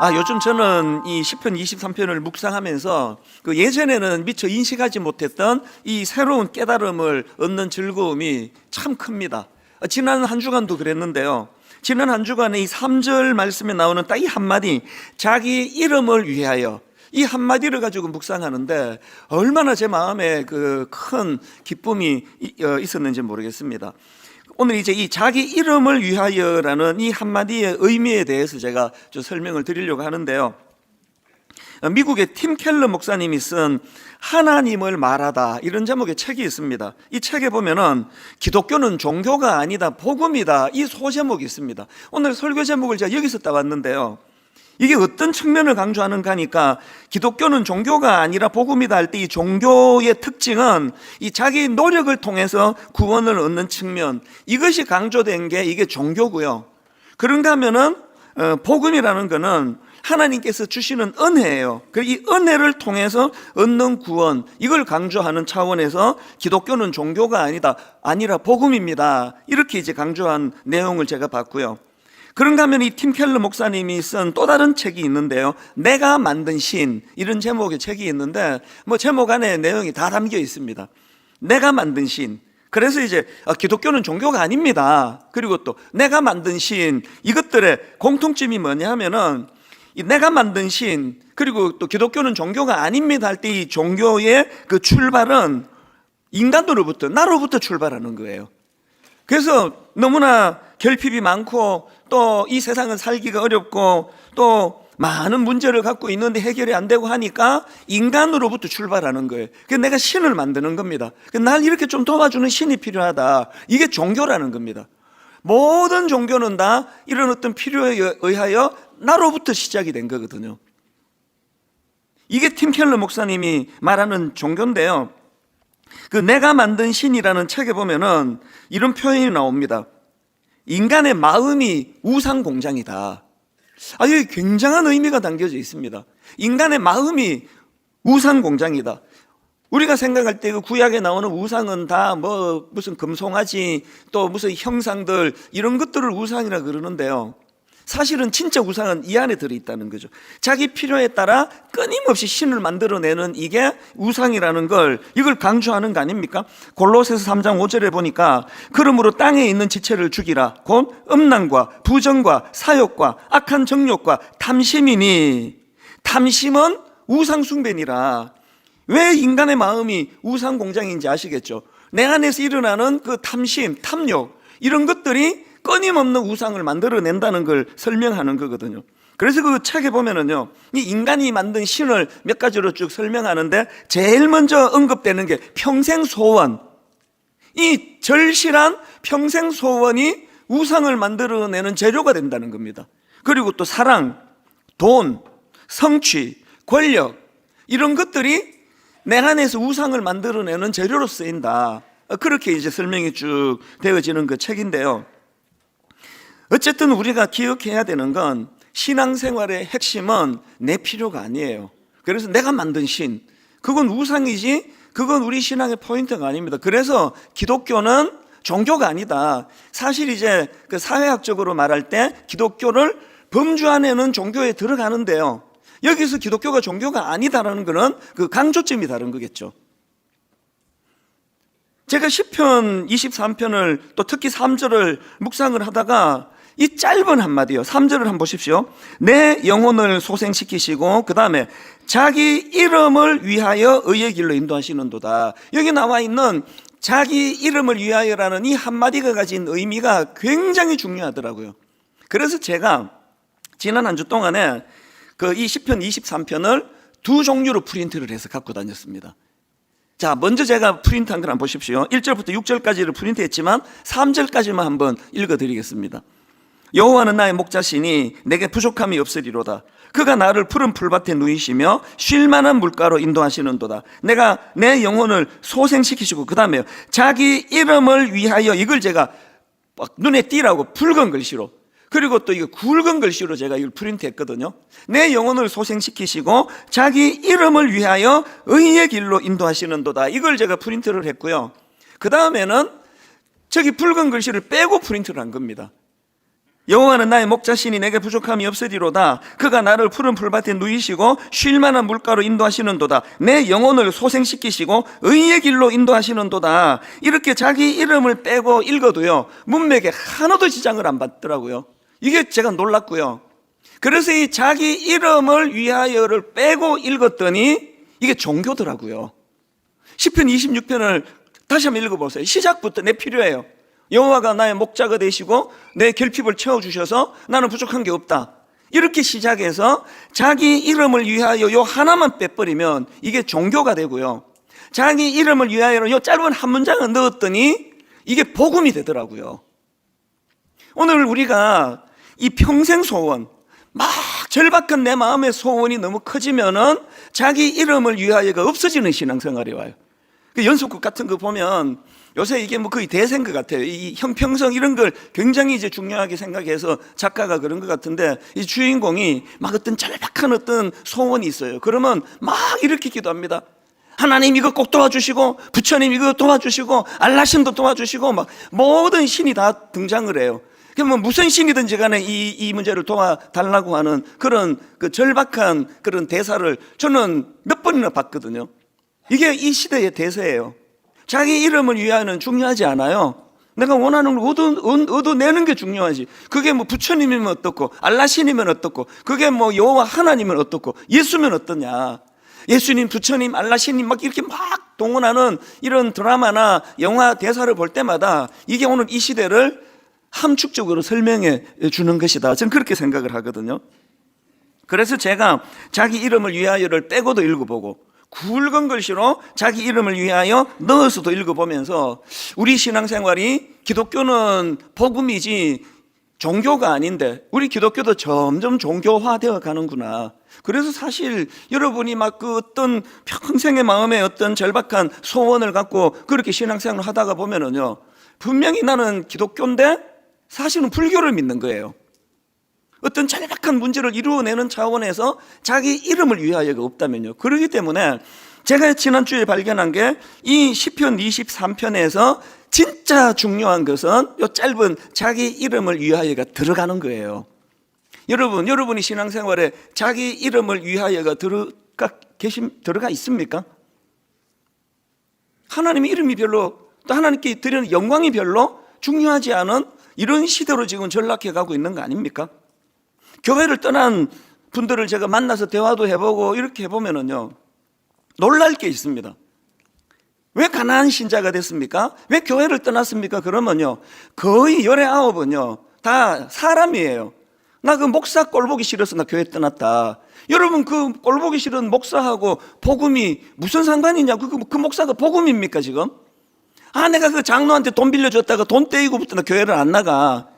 아, 요즘 저는 이 10편, 23편을 묵상하면서 그 예전에는 미처 인식하지 못했던 이 새로운 깨달음을 얻는 즐거움이 참 큽니다. 아, 지난 한 주간도 그랬는데요. 지난 한 주간에 이 3절 말씀에 나오는 딱 이 한마디, 자기 이름을 위하여 이 한마디를 가지고 묵상하는데 얼마나 제 마음에 그 큰 기쁨이 이- 어, 있었는지 모르겠습니다. 오늘 이제 이 자기 이름을 위하여라는 이 한마디의 의미에 대해서 제가 좀 설명을 드리려고 하는데요. 어, 미국의 팀 켈러 목사님이 쓴 하나님을 말하다 이런 제목의 책이 있습니다. 이 책에 보면은 기독교는 종교가 아니다 복음이다 이 소제목이 있습니다. 오늘 설교 제목을 제가 여기서 따왔는데요. 이게 어떤 측면을 강조하는가 하니까 기독교는 종교가 아니라 복음이다 할 때 이 종교의 특징은 이 자기 노력을 통해서 구원을 얻는 측면 이것이 강조된 게 이게 종교고요. 그런가 하면은 어, 복음이라는 거는 하나님께서 주시는 은혜예요. 그이 은혜를 통해서 얻는 구원 이걸 강조하는 차원에서 기독교는 종교가 아니다 아니라 복음입니다. 이렇게 이제 강조한 내용을 제가 봤고요. 그런가 하면 이 팀 켈러 목사님이 쓴 또 다른 책이 있는데요. 내가 만든 신 이런 제목의 책이 있는데 뭐 제목 안에 내용이 다 담겨 있습니다. 내가 만든 신. 그래서 이제 아, 기독교는 종교가 아닙니다. 그리고 또 내가 만든 신 이것들의 공통점이 뭐냐 하면은 이 내가 만든 신 그리고 또 기독교는 종교가 아닙니다 할 때 이 종교의 그 출발은 인간으로부터 나로부터 출발하는 거예요. 그래서 너무나 결핍이 많고 또 이 세상은 살기가 어렵고 또 많은 문제를 갖고 있는데 해결이 안 되고 하니까 인간으로부터 출발하는 거예요. 그래서 내가 신을 만드는 겁니다. 날 이렇게 좀 도와주는 신이 필요하다. 이게 종교라는 겁니다. 모든 종교는 다 이런 어떤 필요에 의하여 나로부터 시작이 된 거거든요. 이게 팀 켈러 목사님이 말하는 종교인데요. 그 내가 만든 신이라는 책에 보면은 이런 표현이 나옵니다. 인간의 마음이 우상 공장이다. 아, 여기 굉장한 의미가 담겨져 있습니다. 인간의 마음이 우상 공장이다. 우리가 생각할 때 그 구약에 나오는 우상은 다 뭐 무슨 금송아지 또 무슨 형상들 이런 것들을 우상이라 그러는데요. 사실은 진짜 우상은 이 안에 들어있다는 거죠. 자기 필요에 따라 끊임없이 신을 만들어내는 이게 우상이라는 걸 이걸 강조하는 거 아닙니까? 골로새서 3장 5절에 보니까 그러므로 땅에 있는 지체를 죽이라 곧 음란과 부정과 사욕과 악한 정욕과 탐심이니 탐심은 우상 숭배니라. 왜 인간의 마음이 우상 공장인지 아시겠죠? 내 안에서 일어나는 그 탐심, 탐욕 이런 것들이 끊임없는 우상을 만들어낸다는 걸 설명하는 거거든요. 그래서 그 책에 보면은요, 이 인간이 만든 신을 몇 가지로 쭉 설명하는데 제일 먼저 언급되는 게 평생 소원. 이 절실한 평생 소원이 우상을 만들어내는 재료가 된다는 겁니다. 그리고 또 사랑, 돈, 성취, 권력 이런 것들이 내 안에서 우상을 만들어내는 재료로 쓰인다. 그렇게 이제 설명이 쭉 되어지는 그 책인데요. 어쨌든 우리가 기억해야 되는 건 신앙생활의 핵심은 내 필요가 아니에요. 그래서 내가 만든 신, 그건 우상이지, 그건 우리 신앙의 포인트가 아닙니다. 그래서 기독교는 종교가 아니다. 사실 이제 그 사회학적으로 말할 때 기독교를 범주 안에는 종교에 들어가는데요. 여기서 기독교가 종교가 아니다라는 것은 그 강조점이 다른 거겠죠. 제가 10편, 23편을 또 특히 3절을 묵상을 하다가 이 짧은 한마디요. 3절을 한번 보십시오. 내 영혼을 소생시키시고 그 다음에 자기 이름을 위하여 의의 길로 인도하시는도다. 여기 나와 있는 자기 이름을 위하여라는 이 한마디가 가진 의미가 굉장히 중요하더라고요. 그래서 제가 지난 한 주 동안에 그이 10편, 23편을 두 종류로 프린트를 해서 갖고 다녔습니다. 자, 먼저 제가 프린트한 걸 한번 보십시오. 1절부터 6절까지를 프린트했지만 3절까지만 한번 읽어 드리겠습니다. 여호와는 나의 목자시니 내게 부족함이 없으리로다. 그가 나를 푸른 풀밭에 누이시며 쉴만한 물가로 인도하시는도다. 내가 내 영혼을 소생시키시고 그 다음에 자기 이름을 위하여 이걸 제가 막 눈에 띄라고 붉은 글씨로 그리고 또 이거 굵은 글씨로 제가 이걸 프린트했거든요. 내 영혼을 소생시키시고 자기 이름을 위하여 의의 길로 인도하시는도다. 이걸 제가 프린트를 했고요. 그 다음에는 저기 붉은 글씨를 빼고 프린트를 한 겁니다. 여호와는 나의 목자시니 내게 부족함이 없으리로다. 그가 나를 푸른 풀밭에 누이시고 쉴 만한 물가로 인도하시는도다. 내 영혼을 소생시키시고 의의 길로 인도하시는도다. 이렇게 자기 이름을 빼고 읽어도요. 문맥에 하나도 지장을 안 받더라고요. 이게 제가 놀랐고요. 그래서 이 자기 이름을 위하여를 빼고 읽었더니 이게 종교더라고요. 10편 26편을 다시 한번 읽어보세요. 시작부터 내 필요해요. 여호와가 나의 목자가 되시고 내 결핍을 채워 주셔서 나는 부족한 게 없다. 이렇게 시작해서 자기 이름을 위하여 요 하나만 빼버리면 이게 종교가 되고요. 자기 이름을 위하여로 요 짧은 한 문장을 넣었더니 이게 복음이 되더라고요. 오늘 우리가 이 평생 소원, 막 절박한 내 마음의 소원이 너무 커지면은 자기 이름을 위하여가 없어지는 신앙생활이 와요. 그 연속극 같은 거 보면 요새 이게 뭐 거의 대세인 것 같아요. 이 형평성 이런 걸 굉장히 이제 중요하게 생각해서 작가가 그런 것 같은데 이 주인공이 막 어떤 절박한 어떤 소원이 있어요. 그러면 막 이렇게 기도합니다. 하나님 이거 꼭 도와주시고 부처님 이거 도와주시고 알라신도 도와주시고 막 모든 신이 다 등장을 해요. 그러면 무슨 신이든지 간에 이, 이 문제를 도와달라고 하는 그런 그 절박한 그런 대사를 저는 몇 번이나 봤거든요. 이게 이 시대의 대세예요. 자기 이름을 위하여는 중요하지 않아요. 내가 원하는 걸 얻어, 얻어 내는 게 중요하지. 그게 뭐 부처님이면 어떻고, 알라신이면 어떻고, 그게 뭐 여호와 하나님은 어떻고, 예수면 어떠냐. 예수님, 부처님, 알라신님 막 이렇게 막 동원하는 이런 드라마나 영화 대사를 볼 때마다 이게 오늘 이 시대를 함축적으로 설명해 주는 것이다. 저는 그렇게 생각을 하거든요. 그래서 제가 자기 이름을 위하여를 빼고도 읽어보고 굵은 글씨로 자기 이름을 위하여 넣어서도 읽어보면서 우리 신앙생활이 기독교는 복음이지 종교가 아닌데 우리 기독교도 점점 종교화되어 가는구나. 그래서 사실 여러분이 막 그 어떤 평생의 마음에 어떤 절박한 소원을 갖고 그렇게 신앙생활을 하다가 보면은요. 분명히 나는 기독교인데 사실은 불교를 믿는 거예요. 어떤 절박한 문제를 이루어내는 차원에서 자기 이름을 위하여가 없다면요. 그렇기 때문에 제가 지난주에 발견한 게 이 시편 23편에서 진짜 중요한 것은 이 짧은 자기 이름을 위하여가 들어가는 거예요. 여러분, 여러분이 신앙생활에 자기 이름을 위하여가 들어가 계신 들어가 있습니까? 하나님의 이름이 별로 또 하나님께 드리는 영광이 별로 중요하지 않은 이런 시대로 지금 전락해 가고 있는 거 아닙니까? 교회를 떠난 분들을 제가 만나서 대화도 해보고 이렇게 해보면은요, 놀랄 게 있습니다. 왜 가난한 신자가 됐습니까? 왜 교회를 떠났습니까? 그러면요, 거의 열의 아홉은요, 다 사람이에요. 나 그 목사 꼴보기 싫어서 나 교회 떠났다. 여러분 그 꼴보기 싫은 목사하고 복음이 무슨 상관이냐? 그, 그 목사가 복음입니까 지금? 아 내가 그 장로한테 돈 빌려줬다가 돈 떼이고부터 나 교회를 안 나가.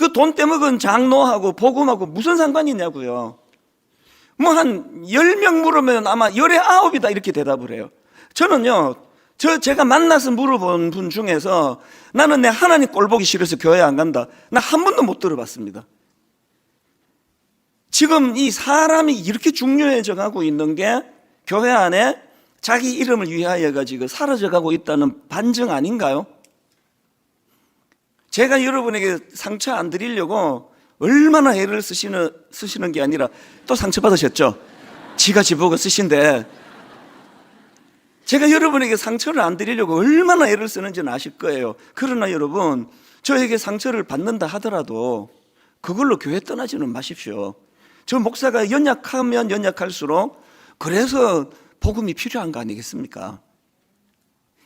그 돈 떼먹은 장로하고 복음하고 무슨 상관이냐고요. 뭐한열명 물으면 아마 열의 아홉이다 이렇게 대답을 해요. 저는요, 저 제가 만나서 물어본 분 중에서 나는 내 하나님 꼴 보기 싫어서 교회 안 간다. 나 한 번도 못 들어봤습니다. 지금 이 사람이 이렇게 중요해져 가고 있는 게 교회 안에 자기 이름을 위하여 가지고 사라져 가고 있다는 반증 아닌가요? 제가 여러분에게 상처 안 드리려고 얼마나 애를 쓰시는, 쓰시는 게 아니라 또 상처 받으셨죠? 지가 지보고 쓰신데 제가 여러분에게 상처를 안 드리려고 얼마나 애를 쓰는지는 아실 거예요. 그러나 여러분, 저에게 상처를 받는다 하더라도 그걸로 교회 떠나지는 마십시오. 저 목사가 연약하면 연약할수록 그래서 복음이 필요한 거 아니겠습니까?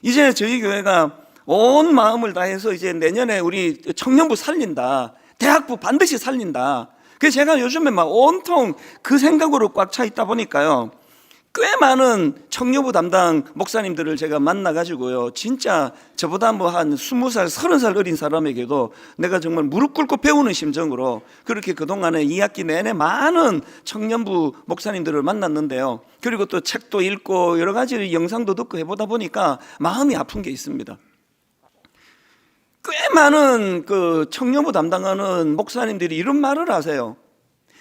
이제 저희 교회가 온 마음을 다해서 이제 내년에 우리 청년부 살린다. 대학부 반드시 살린다. 그래서 제가 요즘에 막 온통 그 생각으로 꽉 차 있다 보니까요. 꽤 많은 청년부 담당 목사님들을 제가 만나가지고요. 진짜 저보다 뭐 한 스무 살, 서른 살 어린 사람에게도 내가 정말 무릎 꿇고 배우는 심정으로 그렇게 그동안에 2학기 내내 많은 청년부 목사님들을 만났는데요. 그리고 또 책도 읽고 여러 가지 영상도 듣고 해보다 보니까 마음이 아픈 게 있습니다. 꽤 많은 그 청년부 담당하는 목사님들이 이런 말을 하세요.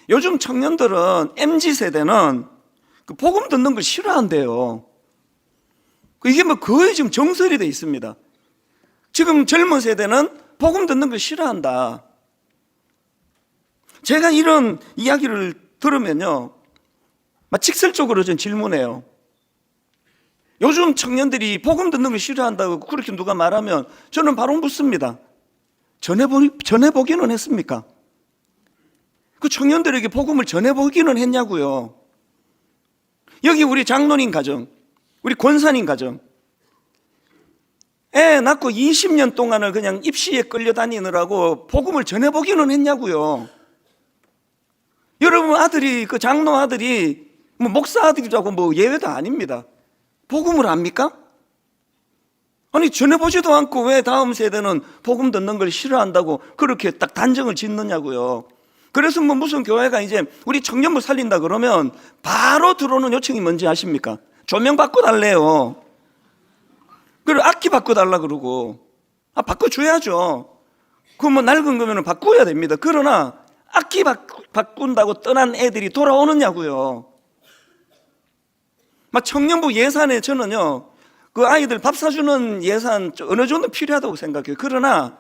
요즘 청년들은 MZ 세대는 그 복음 듣는 걸 싫어한대요. 그 이게 뭐 거의 지금 정설이 돼 있습니다. 지금 젊은 세대는 복음 듣는 걸 싫어한다. 제가 이런 이야기를 들으면요, 막 직설적으로 전 질문해요. 요즘 청년들이 복음 듣는 걸 싫어한다고 그렇게 누가 말하면 저는 바로 묻습니다. 전해보, 전해보기는 했습니까? 그 청년들에게 복음을 전해보기는 했냐고요. 여기 우리 장로님 가정, 우리 권사님 가정, 애 낳고 20년 동안을 그냥 입시에 끌려다니느라고 복음을 전해보기는 했냐고요. 여러분 아들이 그 장로 아들이 뭐 목사 아들이라고 뭐 예외도 아닙니다. 복음을 압니까? 아니 전해보지도 않고 왜 다음 세대는 복음 듣는 걸 싫어한다고 그렇게 딱 단정을 짓느냐고요. 그래서 뭐 무슨 교회가 이제 우리 청년부 살린다 그러면 바로 들어오는 요청이 뭔지 아십니까? 조명 바꿔달래요. 그리고 악기 바꿔달라 그러고 아 바꿔줘야죠. 그뭐 낡은 거면 바꿔야 됩니다. 그러나 악기 바, 바꾼다고 떠난 애들이 돌아오느냐고요. 막 청년부 예산에 저는요 그 아이들 밥 사주는 예산 어느 정도 필요하다고 생각해요. 그러나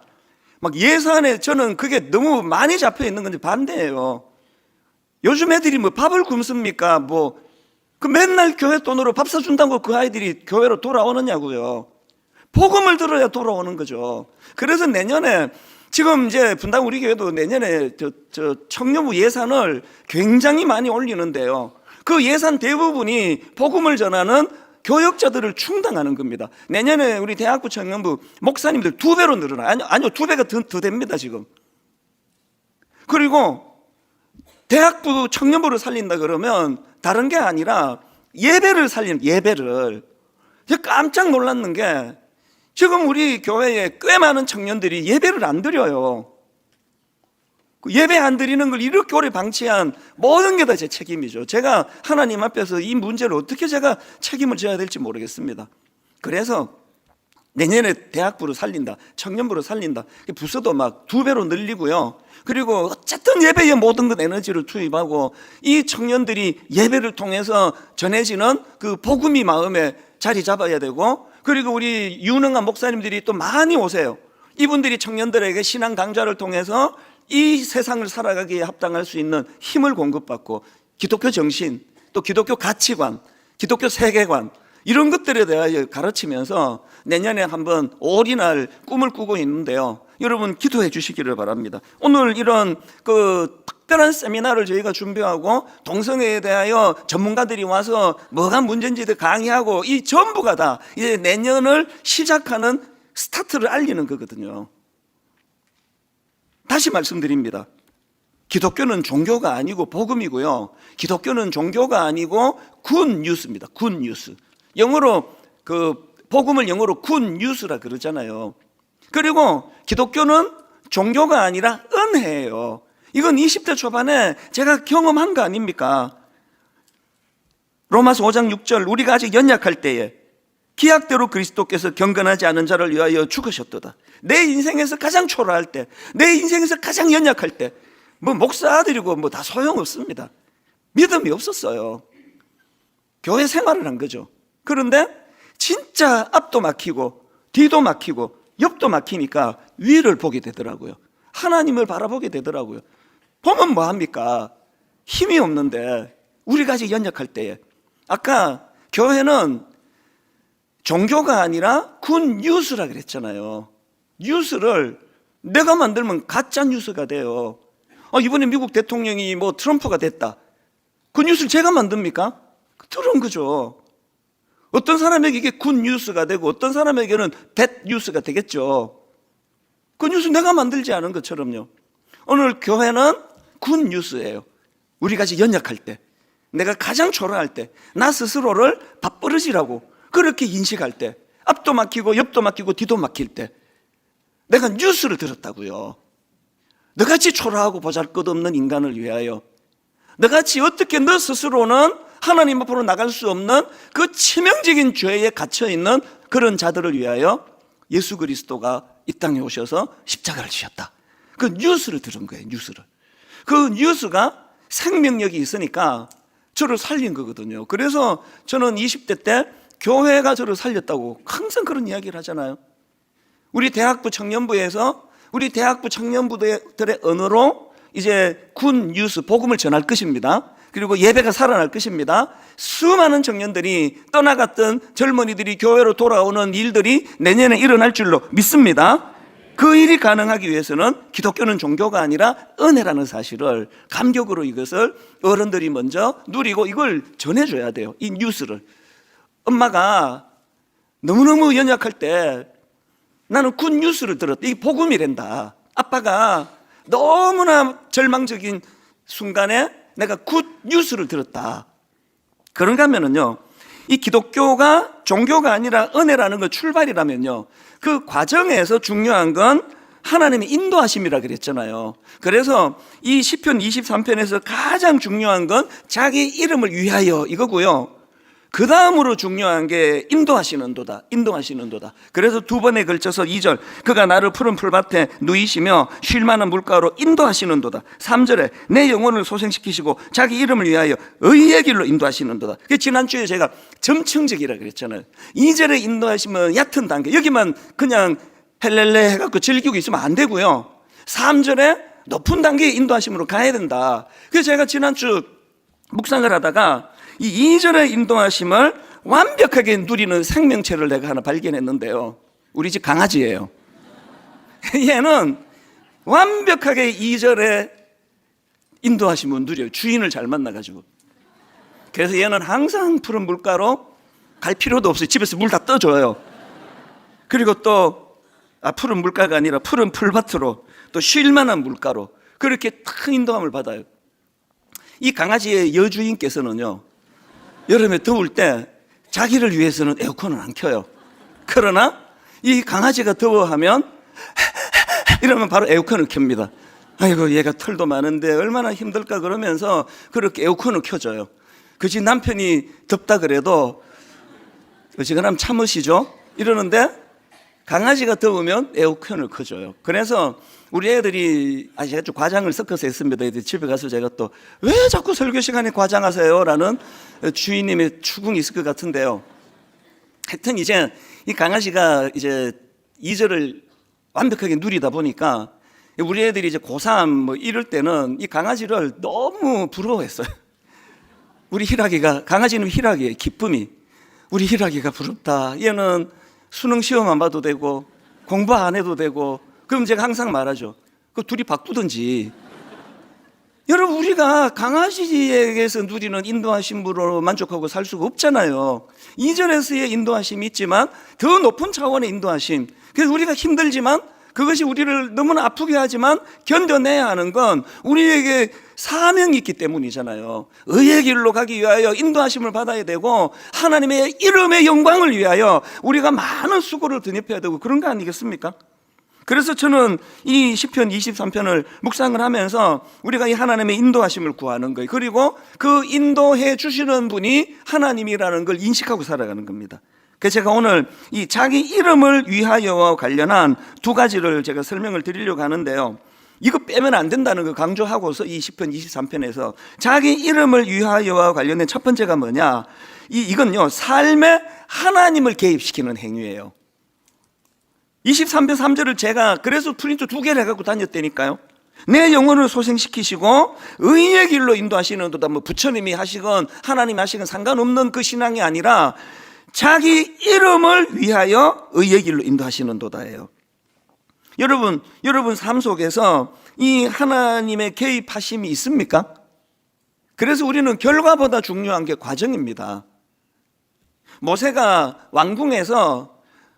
막 예산에 저는 그게 너무 많이 잡혀 있는 건지 반대예요. 요즘 애들이 뭐 밥을 굶습니까? 뭐 그 맨날 교회 돈으로 밥 사준다고 그 아이들이 교회로 돌아오느냐고요. 복음을 들어야 돌아오는 거죠. 그래서 내년에 지금 이제 분당 우리 교회도 내년에 저, 저 청년부 예산을 굉장히 많이 올리는데요. 그 예산 대부분이 복음을 전하는 교역자들을 충당하는 겁니다. 내년에 우리 대학부 청년부 목사님들 두 배로 늘어나요. 아니요, 아니요, 두 배가 더, 더 됩니다, 지금. 그리고 대학부 청년부를 살린다 그러면 다른 게 아니라 예배를 살리는 예배를. 깜짝 놀랐는 게 지금 우리 교회에 꽤 많은 청년들이 예배를 안 드려요. 그 예배 안 드리는 걸 이렇게 오래 방치한 모든 게 다 제 책임이죠. 제가 하나님 앞에서 이 문제를 어떻게 제가 책임을 져야 될지 모르겠습니다. 그래서 내년에 대학부를 살린다, 청년부를 살린다. 부서도 막 두 배로 늘리고요. 그리고 어쨌든 예배에 모든 것 에너지를 투입하고 이 청년들이 예배를 통해서 전해지는 그 복음이 마음에 자리 잡아야 되고 그리고 우리 유능한 목사님들이 또 많이 오세요. 이분들이 청년들에게 신앙 강좌를 통해서 이 세상을 살아가기에 합당할 수 있는 힘을 공급받고 기독교 정신, 또 기독교 가치관, 기독교 세계관 이런 것들에 대하여 가르치면서 내년에 한번 올인할 꿈을 꾸고 있는데요. 여러분 기도해 주시기를 바랍니다. 오늘 이런 그 특별한 세미나를 저희가 준비하고 동성애에 대하여 전문가들이 와서 뭐가 문제인지 강의하고 이 전부가 다 이제 내년을 시작하는 스타트를 알리는 거거든요. 다시 말씀드립니다. 기독교는 종교가 아니고 복음이고요. 기독교는 종교가 아니고 군 뉴스입니다. 군 뉴스. 영어로 그 복음을 영어로 군 뉴스라 그러잖아요. 그리고 기독교는 종교가 아니라 은혜예요. 이건 20대 초반에 제가 경험한 거 아닙니까? 로마서 5장 6절 우리가 아직 연약할 때에 기약대로 그리스도께서 경건하지 않은 자를 위하여 죽으셨도다. 내 인생에서 가장 초라할 때, 내 인생에서 가장 연약할 때, 뭐 목사 아들이고 뭐 다 소용없습니다. 믿음이 없었어요. 교회 생활을 한 거죠. 그런데 진짜 앞도 막히고 뒤도 막히고 옆도 막히니까 위를 보게 되더라고요. 하나님을 바라보게 되더라고요. 보면 뭐 합니까? 힘이 없는데 우리가 아직 연약할 때에 아까 교회는 종교가 아니라 군 뉴스라 그랬잖아요. 뉴스를 내가 만들면 가짜 뉴스가 돼요. 아, 이번에 미국 대통령이 뭐 트럼프가 됐다. 그 뉴스를 제가 만듭니까? 들은 거죠. 어떤 사람에게 이게 군 뉴스가 되고 어떤 사람에게는 뱃 뉴스가 되겠죠. 그 뉴스 내가 만들지 않은 것처럼요. 오늘 교회는 군 뉴스예요. 우리가 아직 연약할 때, 내가 가장 초라할 때, 나 스스로를 밥버릇이라고 그렇게 인식할 때, 앞도 막히고 옆도 막히고 뒤도 막힐 때, 내가 뉴스를 들었다고요. 너같이 초라하고 보잘것없는 인간을 위하여, 너같이 어떻게 너 스스로는 하나님 앞으로 나갈 수 없는 그 치명적인 죄에 갇혀 있는 그런 자들을 위하여 예수 그리스도가 이 땅에 오셔서 십자가를 지셨다. 그 뉴스를 들은 거예요, 뉴스를. 그 뉴스가 생명력이 있으니까 저를 살린 거거든요. 그래서 저는 20대 때 교회가 저를 살렸다고 항상 그런 이야기를 하잖아요. 우리 대학부 청년부에서 우리 대학부 청년부들의 언어로 이제 군 뉴스 복음을 전할 것입니다. 그리고 예배가 살아날 것입니다. 수많은 청년들이 떠나갔던 젊은이들이 교회로 돌아오는 일들이 내년에 일어날 줄로 믿습니다. 그 일이 가능하기 위해서는 기독교는 종교가 아니라 은혜라는 사실을 감격으로 이것을 어른들이 먼저 누리고 이걸 전해줘야 돼요. 이 뉴스를. 엄마가 너무너무 연약할 때 나는 굿 뉴스를 들었다. 이게 복음이란다. 아빠가 너무나 절망적인 순간에 내가 굿 뉴스를 들었다. 그런가 하면은요, 이 기독교가 종교가 아니라 은혜라는 거 출발이라면요, 그 과정에서 중요한 건 하나님의 인도하심이라 그랬잖아요. 그래서 이 시편 23편에서 가장 중요한 건 자기 이름을 위하여 이거고요. 그 다음으로 중요한 게 인도하시는 도다. 인도하시는 도다. 그래서 두 번에 걸쳐서 2절. 그가 나를 푸른 풀밭에 누이시며 쉴만한 물가로 인도하시는 도다. 3절에 내 영혼을 소생시키시고 자기 이름을 위하여 의의 길로 인도하시는 도다. 그 지난주에 제가 점층적이라 그랬잖아요. 2절에 인도하시면 얕은 단계. 여기만 그냥 헬렐레 해갖고 즐기고 있으면 안 되고요. 3절에 높은 단계의 인도하심으로 가야 된다. 그래서 제가 지난주 묵상을 하다가 이 2절의 인도하심을 완벽하게 누리는 생명체를 내가 하나 발견했는데요. 우리 집 강아지예요. 얘는 완벽하게 2절에 인도하심을 누려요. 주인을 잘 만나가지고. 그래서 얘는 항상 푸른 물가로 갈 필요도 없어요. 집에서 물 다 떠줘요. 그리고 또 아, 푸른 물가가 아니라 푸른 풀밭으로 또 쉴만한 물가로 그렇게 탁 인도함을 받아요. 이 강아지의 여주인께서는요, 여름에 더울 때 자기를 위해서는 에어컨을 안 켜요. 그러나 이 강아지가 더워하면 이러면 바로 에어컨을 켭니다. 아이고, 얘가 털도 많은데 얼마나 힘들까 그러면서 그렇게 에어컨을 켜줘요. 그지 남편이 덥다 그래도 어지간하면 참으시죠? 이러는데 강아지가 더우면 에어컨을 켜줘요. 그래서 우리 애들이 아좀 과장을 섞어서 했습니다. 애들 집에 가서 제가 또 왜 자꾸 설교 시간에 과장하세요?라는 주인님의 추궁이 있을 것 같은데요. 하여튼 이제 이 강아지가 이제 이절을 완벽하게 누리다 보니까 우리 애들이 이제 고3 뭐 이럴 때는 이 강아지를 너무 부러워했어요. 우리 희락이가 강아지는 희락이에요. 기쁨이 우리 희락이가 부럽다. 얘는 수능 시험 안 봐도 되고 공부 안 해도 되고 그럼 제가 항상 말하죠. 그 둘이 바꾸든지. 여러분 우리가 강아지에게서 누리는 인도하심으로 만족하고 살 수가 없잖아요. 이전에서의 인도하심이 있지만 더 높은 차원의 인도하심. 그래서 우리가 힘들지만 그것이 우리를 너무나 아프게 하지만 견뎌내야 하는 건 우리에게 사명이 있기 때문이잖아요. 의의 길로 가기 위하여 인도하심을 받아야 되고 하나님의 이름의 영광을 위하여 우리가 많은 수고를 드녀야 되고 그런 거 아니겠습니까? 그래서 저는 이 시편 23편을 묵상을 하면서 우리가 이 하나님의 인도하심을 구하는 거예요. 그리고 그 인도해 주시는 분이 하나님이라는 걸 인식하고 살아가는 겁니다. 그래서 제가 오늘 이 자기 이름을 위하여와 관련한 두 가지를 제가 설명을 드리려고 하는데요. 이거 빼면 안 된다는 걸 강조하고서 이 시편 23편에서 자기 이름을 위하여와 관련된 첫 번째가 뭐냐? 이 이건요. 삶에 하나님을 개입시키는 행위예요. 23편 3절을 제가 그래서 프린트 두 개를 해갖고 다녔다니까요. 내 영혼을 소생시키시고 의의 길로 인도하시는 도다 뭐 부처님이 하시건 하나님이 하시건 상관없는 그 신앙이 아니라 자기 이름을 위하여 의의 길로 인도하시는 도다예요. 여러분, 여러분 삶 속에서 이 하나님의 개입하심이 있습니까? 그래서 우리는 결과보다 중요한 게 과정입니다. 모세가 왕궁에서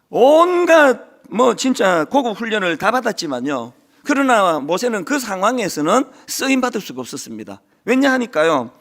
온갖 뭐 진짜 고급 훈련을 다 받았지만요. 그러나 모세는 그 상황에서는 쓰임 받을 수가 없었습니다. 왜냐 하니까요.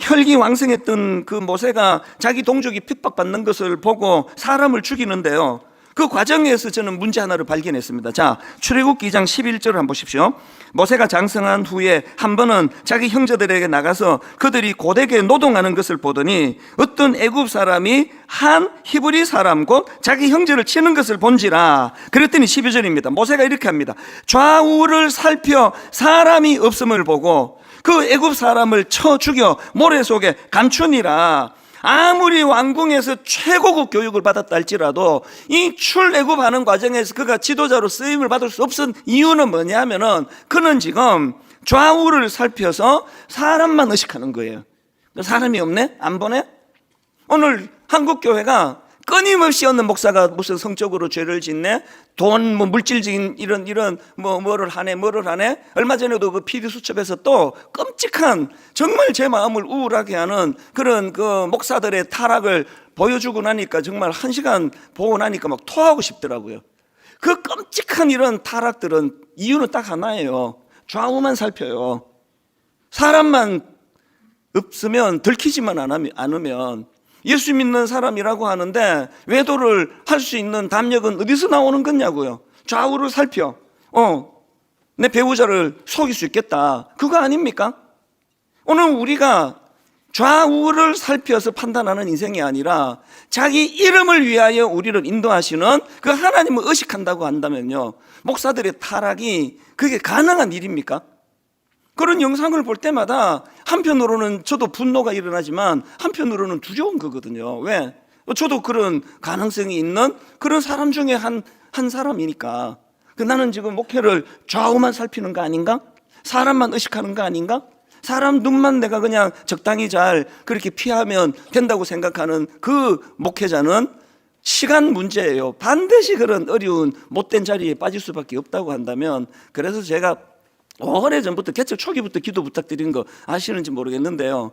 혈기 왕성했던 그 모세가 자기 동족이 핍박받는 것을 보고 사람을 죽이는데요. 그 과정에서 저는 문제 하나를 발견했습니다. 자, 출애굽기 2장 11절을 한번 보십시오. 모세가 장성한 후에 한 번은 자기 형제들에게 나가서 그들이 고되게 노동하는 것을 보더니 어떤 애굽 사람이 한 히브리 사람 곧 자기 형제를 치는 것을 본지라. 그랬더니 12절입니다. 모세가 이렇게 합니다. 좌우를 살펴 사람이 없음을 보고 그 애굽 사람을 쳐 죽여 모래 속에 감추니라. 아무리 왕궁에서 최고급 교육을 받았다 할지라도 이 출애굽하는 과정에서 그가 지도자로 쓰임을 받을 수 없은 이유는 뭐냐면은 그는 지금 좌우를 살펴서 사람만 의식하는 거예요. 사람이 없네? 안 보네? 오늘 한국 교회가 끊임없이 얻는 목사가 무슨 성적으로 죄를 짓네, 돈, 뭐 물질적인 이런 이런 뭐 뭐를 하네, 뭐를 하네. 얼마 전에도 그 PD 수첩에서 또 끔찍한 정말 제 마음을 우울하게 하는 그런 그 목사들의 타락을 보여주고 나니까 정말 한 시간 보고 나니까 막 토하고 싶더라고요. 그 끔찍한 이런 타락들은 이유는 딱 하나예요. 좌우만 살펴요. 사람만 없으면 들키지만 않으면 예수 믿는 사람이라고 하는데 외도를 할 수 있는 담력은 어디서 나오는 거냐고요. 좌우를 살펴. 어, 내 배우자를 속일 수 있겠다. 그거 아닙니까? 오늘 우리가 좌우를 살펴서 판단하는 인생이 아니라 자기 이름을 위하여 우리를 인도하시는 그 하나님을 의식한다고 한다면요. 목사들의 타락이 그게 가능한 일입니까? 그런 영상을 볼 때마다 한편으로는 저도 분노가 일어나지만 한편으로는 두려운 거거든요. 왜? 저도 그런 가능성이 있는 그런 사람 중에 한, 한 사람이니까. 그 나는 지금 목회를 좌우만 살피는 거 아닌가? 사람만 의식하는 거 아닌가? 사람 눈만 내가 그냥 적당히 잘 그렇게 피하면 된다고 생각하는 그 목회자는 시간 문제예요. 반드시 그런 어려운 못된 자리에 빠질 수밖에 없다고 한다면 그래서 제가 오래 전부터 개척 초기부터 기도 부탁드린 거 아시는지 모르겠는데요.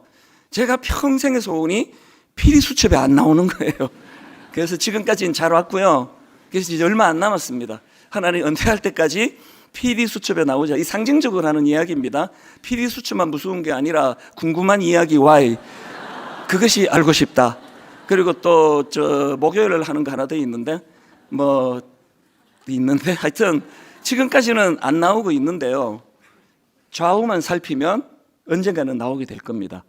제가 평생의 소원이 피리 수첩에 안 나오는 거예요. 그래서 지금까지는 잘 왔고요. 그래서 이제 얼마 안 남았습니다. 하나님 은퇴할 때까지 피리 수첩에 나오자. 이 상징적으로 하는 이야기입니다. 피리 수첩만 무서운 게 아니라 궁금한 이야기 Y. 그것이 알고 싶다. 그리고 또 저 목요일을 하는 거 하나 더 있는데 뭐 있는데 하여튼 지금까지는 안 나오고 있는데요. 좌우만 살피면 언젠가는 나오게 될 겁니다.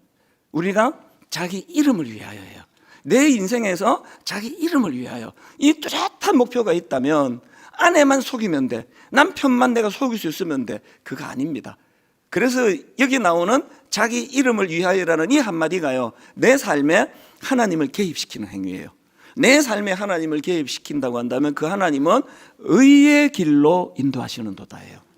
우리가 자기 이름을 위하여예요. 내 인생에서 자기 이름을 위하여 이 뚜렷한 목표가 있다면 아내만 속이면 돼. 남편만 내가 속일 수 있으면 돼. 그거 아닙니다. 그래서 여기 나오는 자기 이름을 위하여라는 이 한마디가요. 내 삶에 하나님을 개입시키는 행위예요. 내 삶에 하나님을 개입시킨다고 한다면 그 하나님은 의의 길로 인도하시는 도다예요.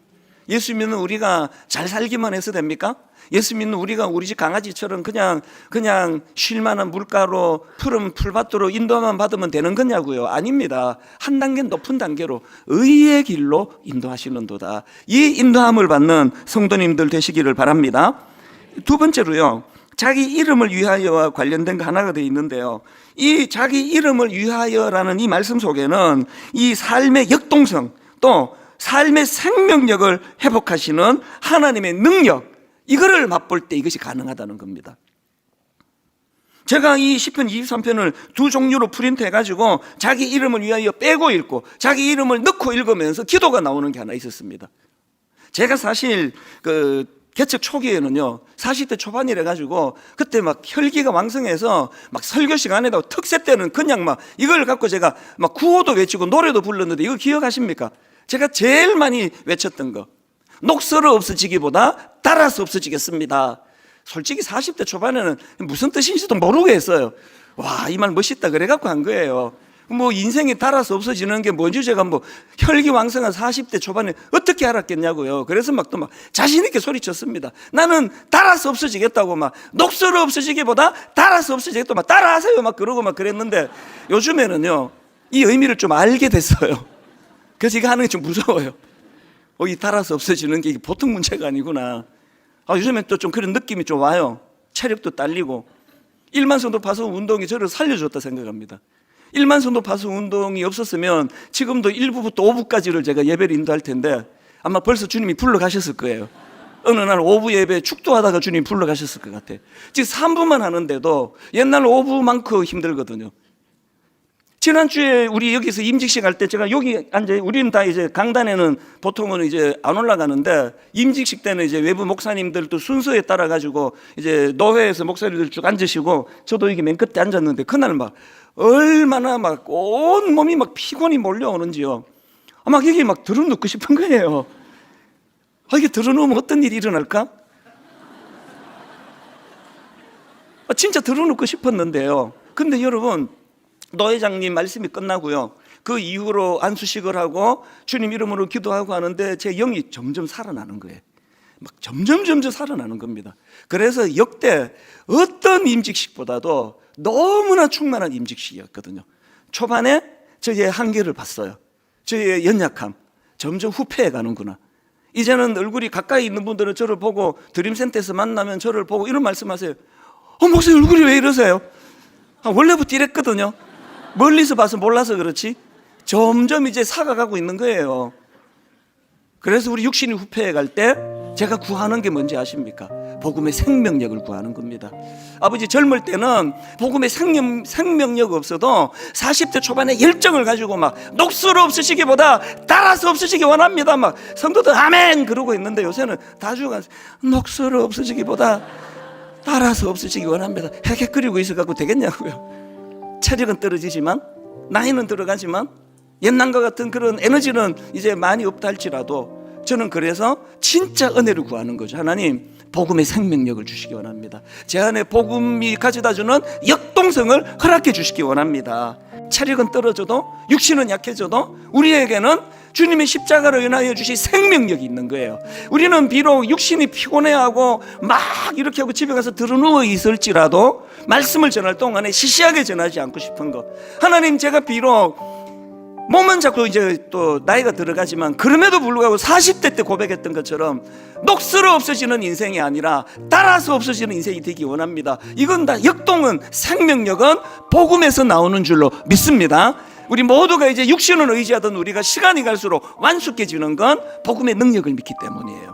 예수 믿는 우리가 잘 살기만 해서 됩니까? 예수 믿는 우리가 우리 집 강아지처럼 그냥 그냥 쉴만한 물가로 푸른 풀밭으로 인도만 받으면 되는 거냐고요? 아닙니다. 한 단계 높은 단계로 의의 길로 인도하시는도다. 이 인도함을 받는 성도님들 되시기를 바랍니다. 두 번째로요. 자기 이름을 위하여와 관련된 거 하나가 되어 있는데요. 이 자기 이름을 위하여라는 이 말씀 속에는 이 삶의 역동성 또 삶의 생명력을 회복하시는 하나님의 능력 이거를 맛볼 때 이것이 가능하다는 겁니다. 제가 이 시편 23편을 두 종류로 프린트 해 가지고 자기 이름을 위하여 빼고 읽고 자기 이름을 넣고 읽으면서 기도가 나오는 게 하나 있었습니다. 제가 사실 그 개척 초기에는요 40대 초반이래 가지고 그때 막 혈기가 왕성해서 막 설교 시간에다 특세 때는 그냥 막 이걸 갖고 제가 막 구호도 외치고 노래도 불렀는데 이거 기억하십니까? 제가 제일 많이 외쳤던 거 녹슬어 없어지기보다 따라서 없어지겠습니다. 솔직히 40대 초반에는 무슨 뜻인지도 모르겠어요. 와, 이 말 멋있다. 그래갖고 한 거예요. 뭐 인생이 따라서 없어지는 게 뭔지 제가 뭐 혈기왕성한 40대 초반에 어떻게 알았겠냐고요. 그래서 막 또막 자신있게 소리쳤습니다. 나는 따라서 없어지겠다고 막 녹슬어 없어지기보다 따라서 없어지겠다고 막 따라하세요. 막 그러고 막 그랬는데 요즘에는요, 이 의미를 좀 알게 됐어요. 그래서 이거 하는 게 좀 무서워요. 어, 이 따라서 없어지는 게 보통 문제가 아니구나. 아, 요즘에 또좀 그런 느낌이 좀 와요. 체력도 딸리고. 일만성도 파수 운동이 저를 살려줬다 생각합니다. 일만성도 파수 운동이 없었으면 지금도 1부부터 5부까지를 제가 예배를 인도할 텐데 아마 벌써 주님이 불러가셨을 거예요. 어느 날 오부 예배 축도하다가 주님 불러가셨을 것 같아. 지금 3부만 하는데도 옛날 오부만큼 힘들거든요. 지난주에 우리 여기서 임직식 할 때 제가 여기 앉아 우리는 다 이제 강단에는 보통은 이제 안 올라가는데 임직식 때는 이제 외부 목사님들도 순서에 따라 가지고 이제 노회에서 목사님들 쭉 앉으시고 저도 여기 맨 끝에 앉았는데 그날 막 얼마나 막 온 몸이 막 피곤이 몰려오는지요. 아, 막 여기 막 들어눕고 싶은 거예요. 아, 이게 들어놓으면 어떤 일이 일어날까? 아, 진짜 들어놓고 싶었는데요. 근데 여러분 노 회장님 말씀이 끝나고요. 그 이후로 안수식을 하고 주님 이름으로 기도하고 하는데 제 영이 점점 살아나는 거예요. 막 점점 점점 살아나는 겁니다. 그래서 역대 어떤 임직식보다도 너무나 충만한 임직식이었거든요. 초반에 저의 한계를 봤어요. 저의 연약함. 점점 후퇴해 가는구나. 이제는 얼굴이 가까이 있는 분들은 저를 보고 드림센터에서 만나면 저를 보고 이런 말씀하세요. 어, 목사님 얼굴이 왜 이러세요? 아, 원래부터 이랬거든요. 멀리서 봐서 몰라서 그렇지. 점점 이제 사가가고 있는 거예요. 그래서 우리 육신이 후퇴해 갈 때 제가 구하는 게 뭔지 아십니까? 복음의 생명력을 구하는 겁니다. 아버지 젊을 때는 복음의 생명, 생명력 없어도 40대 초반에 열정을 가지고 막 녹슬어 없으시기보다 따라서 없으시기 원합니다. 막 성도들 아멘 그러고 있는데 요새는 다 죽어 녹슬어 없으시기보다 따라서 없으시기 원합니다. 헤헤거리고 있어갖고 되겠냐고요. 체력은 떨어지지만 나이는 들어가지만 옛날과 같은 그런 에너지는 이제 많이 없다 할지라도 저는 그래서 진짜 은혜를 구하는 거죠. 하나님 복음의 생명력을 주시기 원합니다. 제 안에 복음이 가져다 주는 역동성을 허락해 주시기 원합니다. 체력은 떨어져도 육신은 약해져도 우리에게는 주님의 십자가로 인하여 주신 생명력이 있는 거예요. 우리는 비록 육신이 피곤해하고 막 이렇게 하고 집에 가서 들어누워 있을지라도 말씀을 전할 동안에 시시하게 전하지 않고 싶은 거. 하나님 제가 비록 몸은 자꾸 이제 또 나이가 들어가지만 그럼에도 불구하고 40대 때 고백했던 것처럼 녹슬어 없어지는 인생이 아니라 따라서 없어지는 인생이 되기 원합니다. 이건 다 역동은 생명력은 복음에서 나오는 줄로 믿습니다. 우리 모두가 이제 육신을 의지하던 우리가 시간이 갈수록 완숙해지는 건 복음의 능력을 믿기 때문이에요.